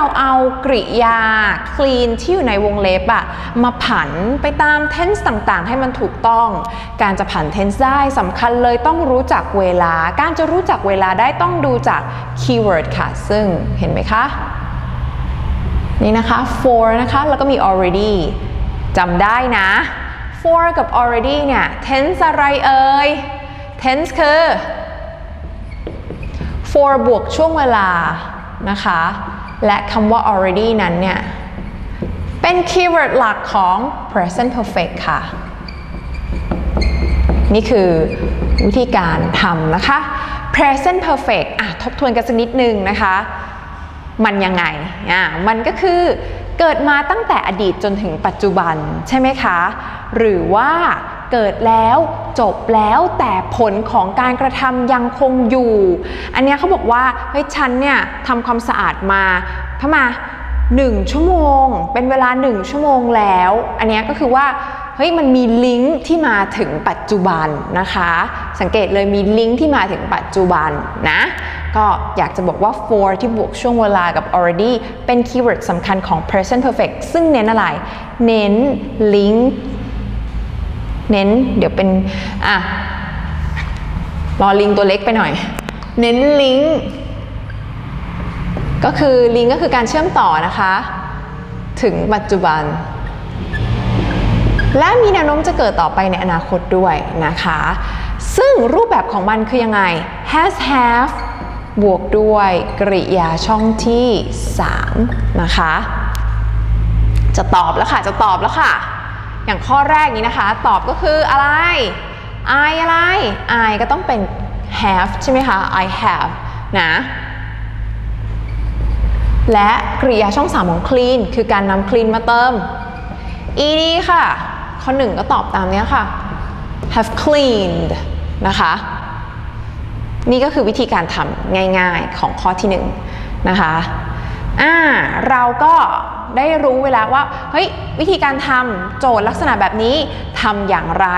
เราเอากริยา clean ที่อยู่ในวงเล็บอะมาผันไปตาม tense ต่างๆ ให้มันถูกต้อง การจะผัน tense ได้สำคัญเลยต้องรู้จักเวลา การจะรู้จักเวลาได้ต้องดูจาก keyword ค่ะ ซึ่งเห็นไหมคะ นี่นะคะ for นะคะ แล้วก็มี already จำได้นะ for กับ already เนี่ย tense อะไรเอ่ย tense คือ for บวกช่วงเวลานะคะ และคำว่า already นั้นเนี่ย เป็น keyword หลักของ present perfect ค่ะ นี่คือวิธีการทำนะคะ present perfect อะทบทวนกันสักนิดนึงนะคะ มันยังไงอะมันก็คือเกิดมาตั้งแต่อดีตจนถึงปัจจุบันใช่ไหมคะ หรือว่า เกิดแล้วจบแล้วแต่ผลของการกระทำยังคงอยู่ อันนี้เขาบอกว่าเฮ้ยฉันเนี่ยทำความสะอาดมาพมา1ชั่วโมง เป็นเวลา1ชั่วโมงแล้ว อันนี้ก็คือว่าเฮ้ยมันมีลิงก์ที่มาถึงปัจจุบันนะคะ สังเกตเลยมีลิงก์ที่มาถึงปัจจุบันนะก็อยากจะบอกว่า for ที่บวกช่วงเวลากับ already เป็นคีย์เวิร์ดสำคัญของ present perfect ซึ่งเน้นอะไร เน้นลิงก์ เน้นเดี๋ยวเป็นอะรอลิงตัวเล็กไปหน่อย เน้นลิงก์ก็คือลิงก์ก็คือการเชื่อมต่อนะคะ ถึงปัจจุบัน และมีแนวโน้มจะเกิดต่อไปในอนาคตด้วยนะคะ ซึ่งรูปแบบของมันคือยังไง has have บวกด้วยกริยาช่องที่ 3 นะคะ จะตอบแล้วค่ะ จะตอบแล้วค่ะ อย่างข้อแรกนี้นะคะ ตอบก็คืออะไร I อะไร I ก็ต้องเป็น have ใช่ไหมคะ I have นะและกริยาช่อง3ของ clean คือการนำ clean มาเติม ed ค่ะ ข้อ1ก็ตอบตามนี้ค่ะ have cleaned นะคะ นี่ก็คือวิธีการทำง่ายๆของข้อที่1นะคะอ่าเราก็ ได้รู้เวลาว่าเฮ้ยวิธีการทำโจทย์ลักษณะแบบนี้ทำอย่างไร